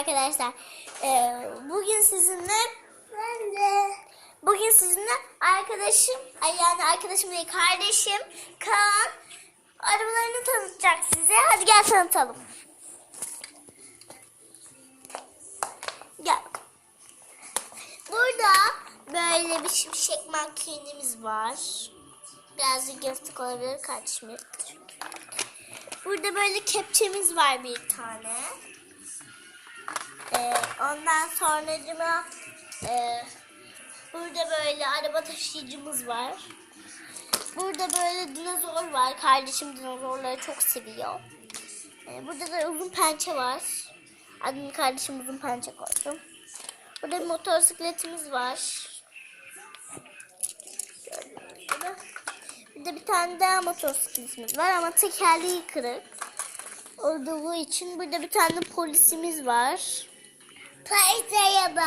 arkadaşlar. Ee, bugün sizinle ben de bugün sizinle arkadaşım yani arkadaşım değil kardeşim Kaan arabalarını tanıtacak size. Hadi gel tanıtalım. Gel. Burada böyle bir şimşek makinemiz var. Birazcık yastık olabilir kardeşim. Burada böyle kepçemiz var bir tane. Ee, ondan sonra e, burada böyle araba taşıyıcımız var. Burada böyle dinozor var. Kardeşim dinozorları çok seviyor. Ee, burada da uzun pençe var. Adını kardeşim uzun pençe koydum. Burada bir motosikletimiz var. Burada bir tane daha motosikletimiz var ama tekerleği kırık. Olduğu için burada bir tane polisimiz var. Polis araba.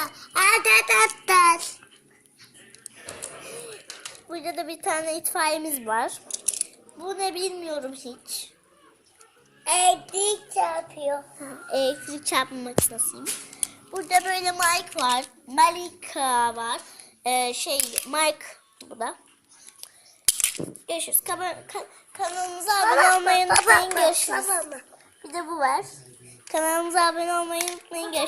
Burada da bir tane itfaiyemiz var. Bu ne bilmiyorum hiç. Elektrik çarpıyor. Elektrik çarpma makinesiymiş. Burada böyle Mike var. Malika var. Ee, şey Mike bu da. Görüşürüz. Kana- ka- kanalımıza abone olmayı unutmayın. Görüşürüz. Bir de bu var. Kanalımıza abone olmayı unutmayın. Görüşürüz.